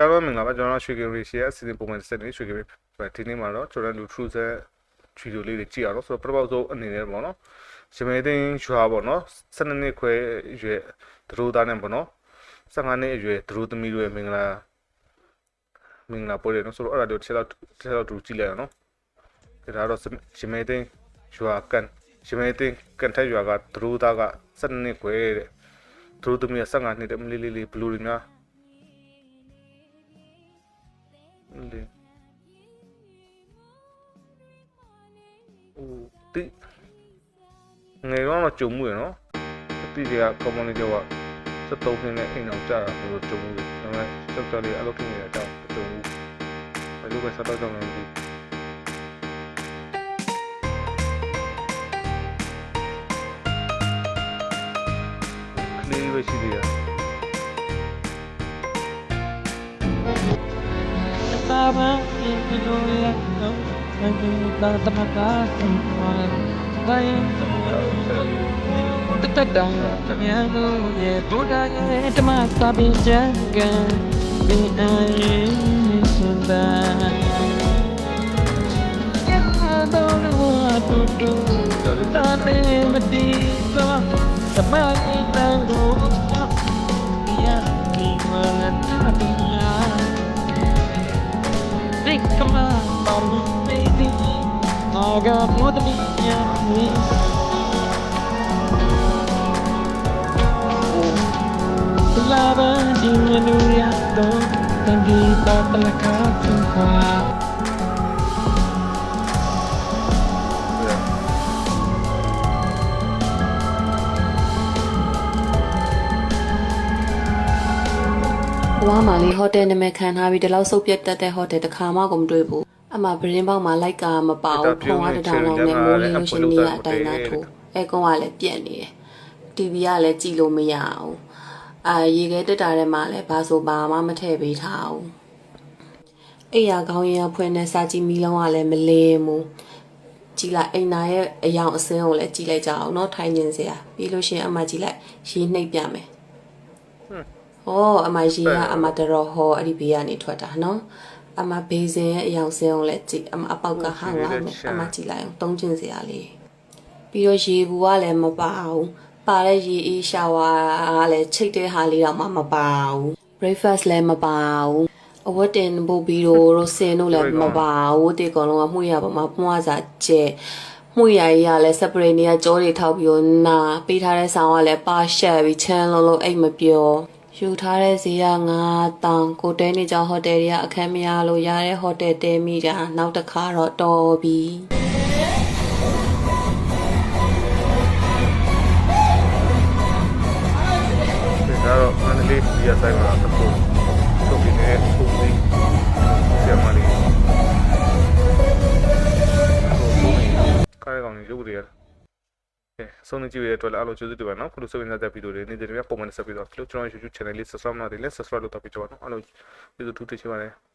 အားလုံးမင်္ဂလာပါကျွန်တော်တို့ရွှေကင်ရီရှီရဲ့အစီအစဉ်ပုံမှန်ဆက်နေရွှေကင်ရီပဲဒီနေ့မှာတော့ကျွန်တော်တို့ true set ဗီဒီယိုလေးတွေကြည့်ရအောင်ဆိုတော့ပထမဆုံးအနေနဲ့ပေါ့နော်ရှင်မေသိန်းရွာပေါ့နော်12နှစ်ခွဲအရွယ်သူတို့သားနဲ့ပေါ့နော်15နှစ်အရွယ်သူတို့သမီးတို့ရဲ့မင်္ဂလာမင်္ဂလာပွဲတွေနော်ဆိုတော့အဲ့ဒါတို့တစ်ချက်တော့တစ်ချက်တော့တူကြည့်လိုက်အောင်နော်ဒါတော့ရှင်မေသိန်းရွာကန်ရှင်မေသိန်းကန်ထက်ရွာကသူတို့သားက12နှစ်ခွဲတဲ့သူတို့သမီးက15နှစ်တဲ့မလေးလေးလေးဘလူးတွေများ လေအိုးတိငယ်တော့ကြုံမှုရနော်အတိတွေက community က73ခင်းနဲ့အိမ်အောင်ကြာတာဆိုတော့ကြုံမှုတယ်ဒါပေမဲ့ကြောက်ကြောက်လေးအလုပ်ခင်းနေတဲ့အကြောင်းကြုံမှုဘယ်လိုပဲဆက်တော့ကြောင်းလဲမသိကလေးပဲရှိသေးတယ် Estaba en mi novia, no, en mi tanta macasa, vaya, te te da, mi amo, ye, toda ye, te mata bijaga, bi ai, sunda. Ya, don't know what to do, tane mati, sama, sama kita come on, mama, baby. I got more than me, yeah, please. Laban, di nyo nuyakdo, nandito talaga ang ဘဝမှာလေးဟိုတယ်နာမည်ခံထားပြီးဒီလောက်စုပ်ပြတ်တတ်တဲ့ဟိုတယ်တစ်ခါမှကိုမတွေ့ဘူးအမှဗရင်ပေါက်မှာလိုက်ကာမပါဘူးဖုန်းကတတောင်လုံးနဲ့မိုးလေးလို့ရှိနေရအတိုင်းသားထိုးအဲကုန်းကလည်းပြက်နေတယ် TV ကလည်းကြည့်လို့မရဘူးအာရေခဲတက်တာထဲမှာလည်းဘာဆိုဘာမှမထည့်ပေးထားဘူးအိယာကောင်းရင်ဖွင့်တဲ့စာကြည့်မီလုံးကလည်းမလင်းဘူးကြည်လိုက်အိမ်နာရဲ့အယောင်အစင်းကိုလည်းကြည့်လိုက်ကြအောင်เนาะထိုင်နေစရာပြီးလို့ရှိရင်အမှကြည့်လိုက်ရေနှိပ်ပြမယ် ဟော အမကြီးကအမတတော်ဟောအဲ့ဒီဘေးကနေထွက်တာနော်အမဘေးစင်ရဲ့အယောင်စင်းအောင်လဲကြည့်အမအပေါက်ကဟန်လာမယ်အမကြည့်လိုက်အောင်တုံးကျင်စရာလေးပြီးတော့ရေဘူးကလည်းမပါဘူးပါတဲ့ရေအေးရှာဝါကလည်းချိတ်တဲ့ဟာလေးတော့မှမပါဘူး breakfast လည်းမပါဘူးအဝတ်တင်ပုတ်ပြီးတော့ရိုစင်တို့လည်းမပါဘူးတေကောင်လုံးကမှုရပါမှာပွားစာကျဲမှုရကြီးကလည်း separate နေရကြောတွေထောက်ပြီးတော့နာပေးထားတဲ့ဆောင်းကလည်းပါရှက်ပြီးချမ်းလုံးလုံးအိတ်မပြော ယူထားတဲ့ဈေးက9တောင်ကိုတဲနေကြောင်ဟိုတယ်တွေကအခန်းမရလို့ရတဲ့ဟိုတယ်တဲမိတာနောက်တစ်ခါတော့တော်ပြီဒါတော့မန္တလေးပြည်ရဆိုင်မှာတစ်ခုထုတ်ပြီးနေပုံစံဆရာမလေးကားကောင်ရုပ်တွေကဲ ဆုံးနေကြည့်ရတဲ့အတွက်လည်းအားလုံးကျေးဇူးတင်ပါနော်ခုလိုဆိုရင်တဲ့ဗီဒီယိုတွေနေ့တွေပုံမှန်ဆက်ပြီးတော့ကျွန်တော် YouTube channel လေး subscribe လုပ်တယ်လဲ subscribe လုပ်တော့ပြီးကြပါနော်အားလုံးကျေးဇူးထူးထူးချပါတယ်